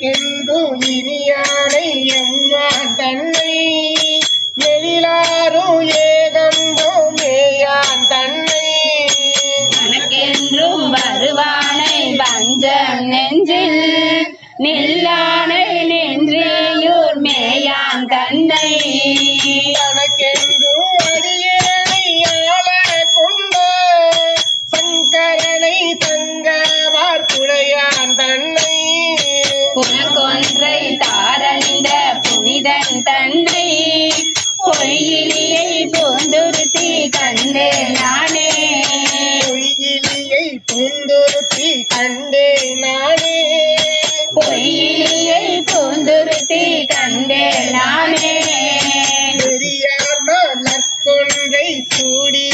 இந்துயிரியானை எம்மான் தன்னை. எழிலாரோ ஏதந்தோ மேயான் தன்னை. எனக்கென்றும் வருவானை வஞ்சம் நெஞ்சில் நில்லானை நின்றியூர் மேயான் தன்னை. தனக்கென்றும் அடியேனை ஆள கொண்ட சங்கரனை தங்க இதன் தந்தை பொய்யிலியை பூந்துருத்தி கண்டே நானே. பொய்யிலியை பூந்துருத்தி கண்டே நானே. பொய்யிலியை பூந்துருத்தி கண்டே நானே. பெரியார் நற்கொன்றை சூடி